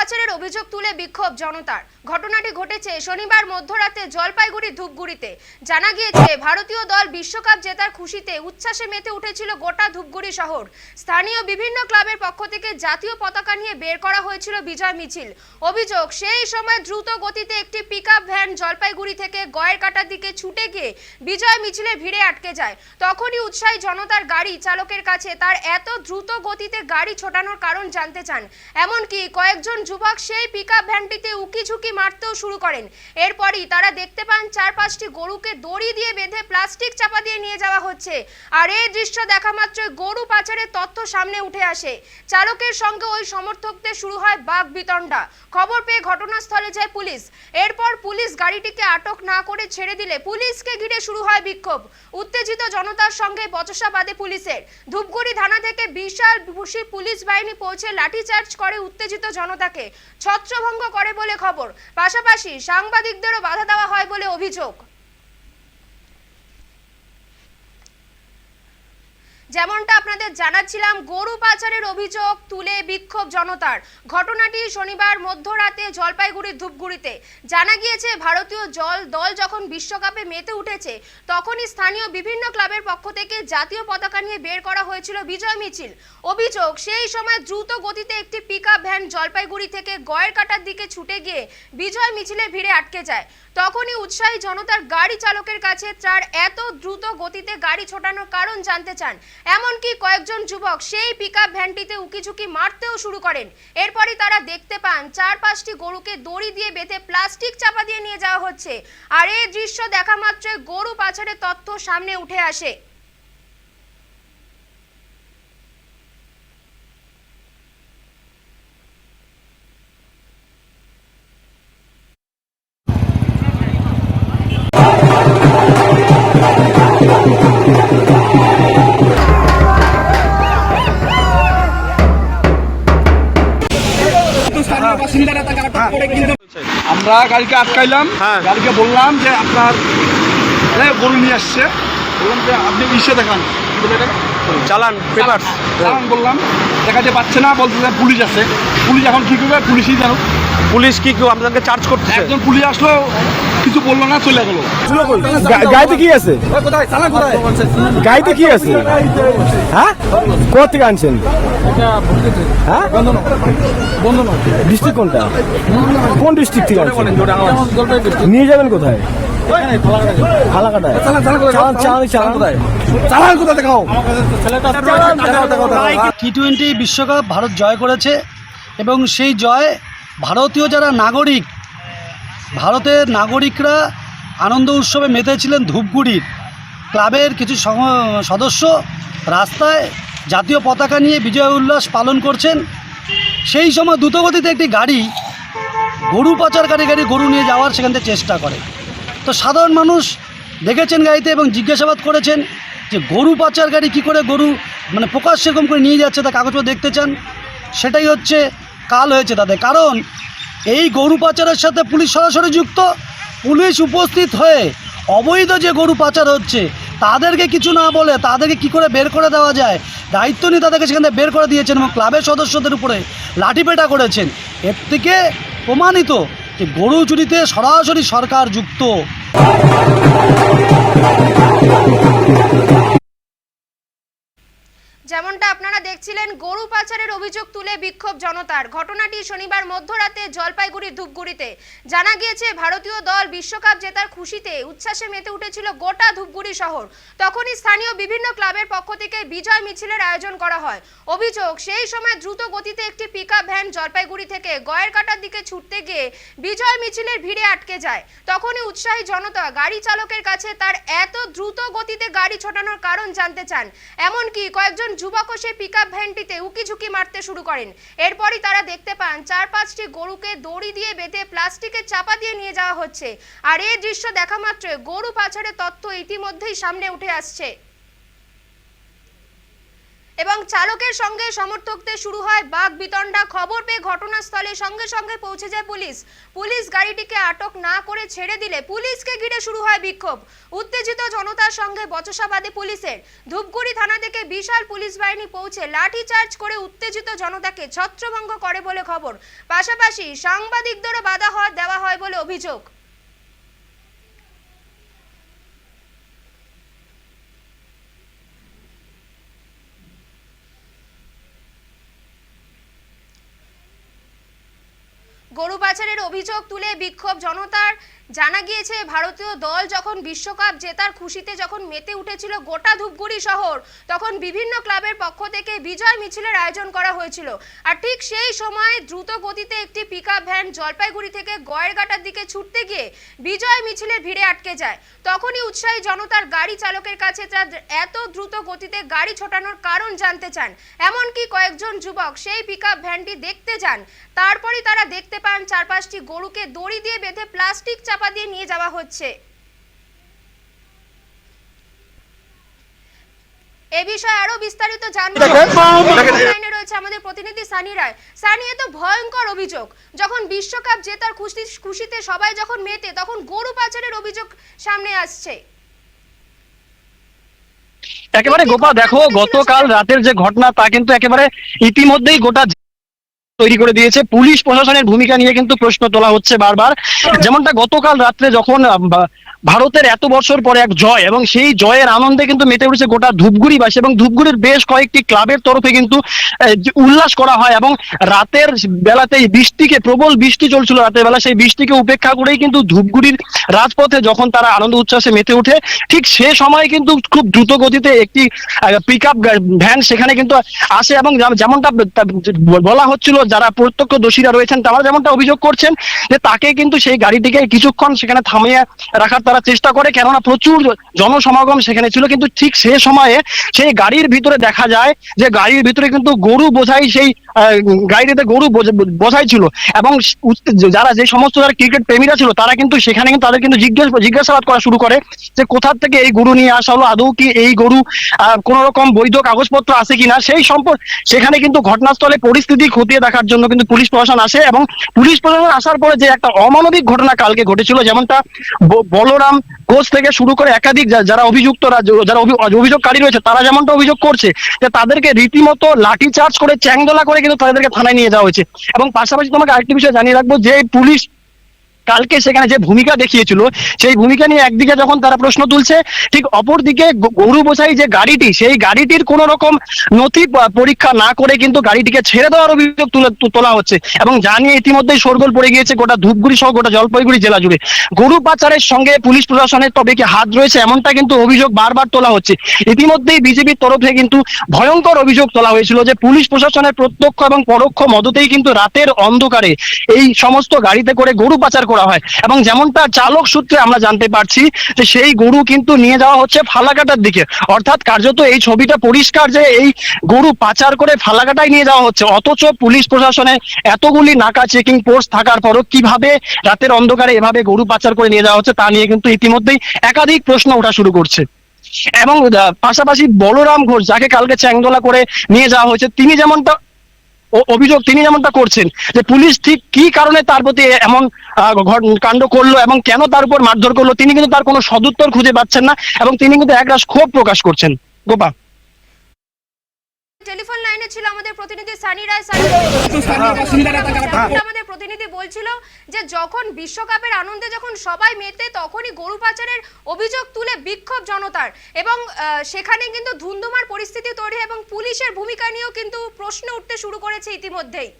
পাচারের অভিযোগ তুলে বিক্ষোভ জনতার। ঘটনাটি ঘটেছে শনিবার মধ্যরাতে জলপাইগুড়ি ধূপগুড়িতে। জানা গিয়েছে, ভারতীয় দল বিশ্বকাপ জেতার খুশিতে উচ্ছ্বাসে মেতে উঠেছিল গোটা ধূপগুড়ি শহর। স্থানীয় বিভিন্ন ক্লাবের পক্ষ থেকে জাতীয় পতাকা নিয়ে বের করা হয়েছিল বিজয় মিছিল। অভিযোগ, সেই সময় দ্রুত গতিতে একটি পিকআপ ভ্যান জলপাইগুড়ি থেকে গয়ের কাটার দিকে ছুটে গিয়ে বিজয় মিছিলের ভিড়ে আটকে যায়। তখনই উৎসাহী জনতার গাড়ি চালকের কাছে তার এত দ্রুত গতিতে গাড়ি ছোটানোর কারণ জানতে চান। এমনকি কয়েকজন যুবক সেই পিকআপ ভ্যানটিতে উকি ঝুঁকি মারতেও শুরু করেন। এরপরই তারা দেখতে পান চার পাঁচটি গরুকে দড়ি দিয়ে বেঁধে প্লাস্টিক চাপা দিয়ে নিয়ে যাওয়া হচ্ছে। আর এই দৃশ্য দেখা মাত্রই গরু পাচারের তথ্য সামনে উঠে আসে। চালকের সঙ্গে ওই সমর্থকদের শুরু হয় বাঘ বিতণ্ডা। খবর পেয়ে ঘটনাস্থলে যায় পুলিশ। এরপর পুলিশ গাড়িটিকে আটক না করে ছেড়ে দিলে পুলিশকে ঘিরে শুরু হয় বিক্ষোভ। উত্তেজিত জনতার সঙ্গে বচসা বাদে পুলিশের। ধূপগুড়ি থানা থেকে বিশাল পুলিশ বাহিনী পৌঁছে লাঠিচার্জ করে উত্তেজিত জনতাকে। ছত্রভঙ্গ করে বলে খবর। পাশাপাশি সাংবাদিকদেরও বাধা দেওয়া হয় বলে অভিযোগ। যেমনটা আপনাদের জানাচ্ছিলাম, গরু পাচারের অভিযোগ তুলে বিক্ষোভ জনতার। ঘটনাটি শনিবার মধ্যরাতে জলপাইগুড়ির ধূপগুড়িতে। জানা গিয়েছে, ভারতীয় জল দল যখন বিশ্বকাপে মেতে উঠেছে, তখনই স্থানীয় বিভিন্ন ক্লাবের পক্ষ থেকে জাতীয় পতাকা নিয়ে বের করা হয়েছিল বিজয় মিছিল। অভিযোগ, সেই সময় দ্রুত গতিতে একটি পিকআপ ভ্যান জলপাইগুড়ি থেকে গয়ের কাটার দিকে ছুটে গিয়ে বিজয় মিছিলে ভিড়ে আটকে যায়। তখনই উৎসাহী জনতার গাড়ি চালকের কাছে তার এত দ্রুত গতিতে গাড়ি ছোটানোর কারণ জানতে চান। এমনকি কয়েকজন যুবক সেই পিকআপ ভ্যানটিতে উকিঝুঁকি মারতেও শুরু করেন। এরপরই তারা দেখতে পান চার পাঁচটি গরুকে দড়ি দিয়ে বেঁধে প্লাস্টিক চাপা দিয়ে নিয়ে যাওয়া হচ্ছে। আর এই দৃশ্য দেখা মাত্রই গরু পাচারের তথ্য সামনে উঠে আসে। স্থানীয় আমরা গাড়িকে আটকাইলাম হ্যাঁ। গাড়িকে বললাম যে আপনার এ, গরু নিয়ে আসছে বললাম যে আপনি ইসে দেখান কি বলে এটা? চালান পেপার চালান বললাম দেখাতে পাচ্ছে না বলতে যে পুলিশ আছে। পুলিশ এখন কি করবে? পুলিশই জানো পুলিশ কি কেউ আপনাদেরকে চার্জ করতেছে? একজন পুলিশ আসলো কিছু বলল না চলে গেলো। গাড়িতে কি আছে? কোথায়? গাড়িতে কি আছে? হ্যাঁ? কোথা থেকে আনছেন? হ্যাঁ? ডিস্ট্রিক্ট কোনটা? কোন ডিস্ট্রিক্ট থেকে নিয়ে যাবেন কোথায়? ফালাকাটায় চালান চালান চালান কোথায়? চালান কোথা দেখাও টি টোয়েন্টি বিশ্বকাপ ভারত জয় করেছে এবং সেই জয় ভারতীয় যারা নাগরিক ভারতের নাগরিকরা আনন্দ উৎসবে মেতেছিলেন ধূপগুড়ির। ক্লাবের কিছু সদস্য রাস্তায় জাতীয় পতাকা নিয়ে বিজয় উল্লাস পালন করছেন। সেই সময় দ্রুতগতিতে একটি গাড়ি গরু পাচারকারী গাড়ি গরু নিয়ে যাওয়ার সেখান থেকে চেষ্টা করে। তো সাধারণ মানুষ দেখেছেন গাড়িতে এবং জিজ্ঞাসাবাদ করেছেন যে গরু পাচার গাড়ি কী করে গরু মানে প্রকাশ সেরকম করে নিয়ে যাচ্ছে, তা কাগজপত্র দেখতে চান? সেটাই হচ্ছে কাল হয়েছে তাদের। কারণ এই গরু পাচারের সাথে পুলিশ সরাসরি যুক্ত, পুলিশ উপস্থিত হয়ে অবৈধ যে গরু পাচার হচ্ছে, তাদেরকে কিছু না বলে তাদেরকে কি করে বের করে দেওয়া যায়? দায়িত্ব নিয়ে তাদেরকে সেখান বের করে দিয়েছেন এবং ক্লাবের সদস্যদের উপরে লাঠিপেটা করেছেন। এর থেকে প্রমাণিত যে গরু চুরিতে সরাসরি সরকার যুক্ত। যেমনটা আপনারা দেখছিলেন, গরু পাচারের অভিযোগ তুলে বিক্ষোভ জনতার। ঘটনাটি শনিবার মধ্যরাতে জলপাইগুড়ির ধূপগুড়িতে। জানা গিয়েছে, ভারতীয় দল বিশ্বকাপ জেতার খুশিতে উচ্ছ্বাসে মেতে উঠেছিল গোটা ধূপগুড়ি শহর। তখনই স্থানীয় বিভিন্ন ক্লাবের পক্ষ থেকে বিজয় মিছিলের আয়োজন করা হয়। অভিযোগ, সেই সময় দ্রুত গতিতে একটি পিকআপ ভ্যান জলপাইগুড়ি থেকে গয়ের কাটার দিকে ছুটতে গিয়ে বিজয় মিছিলের ভিড়ে আটকে যায়। তখনই উৎসাহী জনতা গাড়ি চালকের কাছে তার এত দ্রুত গতিতে গাড়ি ছোটানোর কারণ জানতে চান। এমনকি কয়েকজন যুবকও সেই পিকআপ ভ্যানটিতে উকি ঝুঁকি মারতে শুরু করেন। এরপরই তারা দেখতে পান চার পাঁচটি গরুকে দড়ি দিয়ে বেঁধে প্লাস্টিকের চাপা দিয়ে নিয়ে যাওয়া হচ্ছে। আর এই দৃশ্য দেখা মাত্র গরু পাচারের তথ্য ইতিমধ্যেই সামনে উঠে আসছে। এবং চালকের সঙ্গে সমর্থকদের শুরু হয় বাঘ বিতণ্ডা। খবর পেয়ে ঘটনাস্থলে সঙ্গে সঙ্গে পৌঁছে যায় পুলিশ। পুলিশ গাড়িটিকে আটক না করে ছেড়ে দিলে পুলিশকে ঘিরে শুরু হয় বিক্ষোভ। উত্তেজিত জনতার সঙ্গে বচসা বাঁধে পুলিশের। ধূপগুড়ি থানা থেকে বিশাল পুলিশ বাহিনী পৌঁছে লাঠিচার্জ করে উত্তেজিত জনতাকে ছত্রভঙ্গ করে বলে খবর। পাশাপাশি সাংবাদিকদেরও বাধা হয়, দেওয়া হয় বলে অভিযোগ। গরু পাচারের অভিযোগ তুলে বিক্ষোভ জনতার। জানা গিয়েছে, ভারতীয় দল যখন বিশ্বকাপ জেতার খুশিতে যখন মেতে উঠেছিল গোটা ধূপগুড়ি শহর, তখন বিভিন্ন ক্লাবের পক্ষ থেকে বিজয় মিছিলের আয়োজন করা হয়েছিল। আর ঠিক সেই সময় দ্রুত গতিতে একটি পিকআপ ভ্যান জলপাইগুড়ি থেকে গয়েরঘাটার দিকে ছুটতে গিয়ে বিজয় মিছিলের ভিড়ে আটকে যায়। তখনই উৎসাহী জনতার গাড়ি চালকের কাছে তার এত দ্রুত গতিতে গাড়ি ছোটানোর কারণ জানতে চান। এমনকি কয়েকজন যুবক সেই পিকআপ ভ্যানটি দেখতে যান। তারপরই তারা দেখতে পান চার পাঁচটি গরুকে দড়ি দিয়ে বেঁধে প্লাস্টিক চাপা দিয়ে নিয়ে যাওয়া হচ্ছে। এ বিষয়ে আরও বিস্তারিত জানব। লাইনে রয়েছে আমাদের প্রতিনিধি সানি রায়। সানি এ তো ভয়ঙ্কর অভিযোগ। যখন বিশ্বকাপ জেতার খুশি খুশিতে সবাই যখন মেতে তখন গরু পাচারের অভিযোগ সামনে আসছে। একেবারে গোপা দেখো গতকাল রাতের যে ঘটনা তা কিন্তু একেবারে ইতিমধ্যেই গোটা তৈরি করে দিয়েছে। পুলিশ প্রশাসনের ভূমিকা নিয়ে কিন্তু প্রশ্ন তোলা হচ্ছে বারবার। যেমনটা গতকাল রাত্রে যখন ভারতের এত বছর পরে এক জয় এবং সেই জয়ের আনন্দে কিন্তু মেতে উঠেছে গোটা ধূপগুড়িবাসী এবং ধূপগুড়ির বেশ কয়েকটি ক্লাবের তরফে কিন্তু উল্লাস করা হয় এবং রাতের বেলাতে এই বৃষ্টিকে, প্রবল বৃষ্টি চলছিল রাতের বেলা, সেই বৃষ্টিকে উপেক্ষা করেই কিন্তু ধূপগুড়ির রাজপথে যখন তারা আনন্দ উচ্ছ্বাসে মেতে উঠে ঠিক সে সময় কিন্তু খুব দ্রুত গতিতে একটি পিক আপ ভ্যান সেখানে কিন্তু আসে এবং যেমনটা বলা হচ্ছিল যারা প্রত্যক্ষ দোষীরা রয়েছেন, তারা যেমনটা অভিযোগ করছেন যে তাকে কিন্তু সেই গাড়িটিকে কিছুক্ষণ সেখানে থামিয়ে রাখার তারা চেষ্টা করে, কেননা প্রচুর জনসমাগম সেখানে ছিল। কিন্তু ঠিক সে সময়ে সেই গাড়ির ভিতরে দেখা যায় যে গাড়ির ভিতরে কিন্তু গরু বোঝাই সেই গাড়িতে গরু বোঝাই ছিল। এবং যারা যে সমস্ত যারা ক্রিকেট প্রেমীরা ছিল, তারা কিন্তু সেখানে কিন্তু তাদের কিন্তু জিজ্ঞেস, জিজ্ঞাসাবাদ করা শুরু করে যে কোথা থেকে এই গরু নিয়ে আসা হলো, আদৌ কি এই গরু কোন রকম বৈধ কাগজপত্র আছে কিনা? সেই সম্পর্ক সেখানে কিন্তু ঘটনাস্থলে পরিস্থিতি খতিয়ে দেখার জন্য কিন্তু পুলিশ প্রশাসন আসে এবং পুলিশ প্রশাসন আসার পরে যে একটা অমানবিক ঘটনা কালকে ঘটেছিল, যেমনটা বলরাম কোচ থেকে শুরু করে একাধিক যারা অভিযুক্তরা যারা অভিযোগকারী রয়েছে, তারা যেমনটা অভিযোগ করছে যে তাদেরকে রীতিমতো লাঠি চার্জ করে চ্যাংদোলা করে কিন্তু তাদেরকে থানায় নিয়ে যাওয়া হয়েছে। এবং পাশাপাশি তোমাকে আরেকটি বিষয় জানিয়ে রাখব যে পুলিশ কালকে সেখানে যে ভূমিকা দেখিয়েছিল, সেই ভূমিকা নিয়ে একদিকে যখন তারা প্রশ্ন তুলছে, ঠিক অপরদিকে গ- গরু বোঝাই যে গাড়িটি, সেই গাড়িটির কোন রকম নথি পরীক্ষা না করে কিন্তু গাড়িটিকে ছেড়ে দেওয়ার অভিযোগ তুলে তোলা হচ্ছে এবং যা নিয়ে ইতিমধ্যেই শোরগোল পড়ে গিয়েছে গোটা ধূপগুড়ি সহ গোটা জলপাইগুড়ি জেলা জুড়ে। গরু পাচারের সঙ্গে পুলিশ প্রশাসনের তবে কি হাত রয়েছে এমনটা কিন্তু অভিযোগ বারবার তোলা হচ্ছে। ইতিমধ্যেই বিজেপির তরফে কিন্তু ভয়ঙ্কর অভিযোগ তোলা হয়েছিল যে পুলিশ প্রশাসনের প্রত্যক্ষ এবং পরোক্ষ মদতেই কিন্তু রাতের অন্ধকারে এই সমস্ত গাড়িতে করে গরু পাচার করা হয়। এবং যেমনটা চালক সূত্রে আমরা জানতে পারছি যে সেই গরু কিন্তু নিয়ে যাওয়া হচ্ছে ফালাকাটার দিকে। অর্থাৎ কার্যত এই ছবিটা পরিষ্কার যে এই গরু পাচার করে ফালাকাটায় নিয়ে যাওয়া হচ্ছে। অথচ পুলিশ প্রশাসনে এতগুলি নাকা চেকিং পোস্ট থাকার পরও কীভাবে রাতের অন্ধকারে এভাবে গরু পাচার করে নিয়ে যাওয়া হচ্ছে তা নিয়ে কিন্তু ইতিমধ্যেই একাধিক প্রশ্ন ওঠা শুরু করছে। এবং পাশাপাশি বলরাম ঘোষ, যাকে কালকে চ্যাংদোলা করে নিয়ে যাওয়া হয়েছে, তিনি যেমনটা অভিযোগ তিনি যেমনটা করছেন যে পুলিশ ঠিক কি কারণে তার প্রতি এমন কাণ্ড করল এবং কেন তার উপর মারধর করল তিনি কিন্তু তার কোনো সদুত্তর খুঁজে পাচ্ছেন না এবং তিনি কিন্তু একরাশ ক্ষোভ প্রকাশ করছেন। গোপা। টেলিফোন লাইনে ছিল আমাদের প্রতিনিধি সানি রায় সানি আমাদের প্রতিনিধি বলছিল যে যখন বিশ্বকাপের আনন্দে যখন সবাই মেতে, তখনই গরু পাচারের অভিযোগ তুলে বিক্ষোভ জনতার এবং সেখানে কিন্তু ধুন্ধুমার পরিস্থিতি তৈরি এবং পুলিশের ভূমিকা নিয়েও কিন্তু প্রশ্ন উঠতে শুরু করেছে ইতিমধ্যেই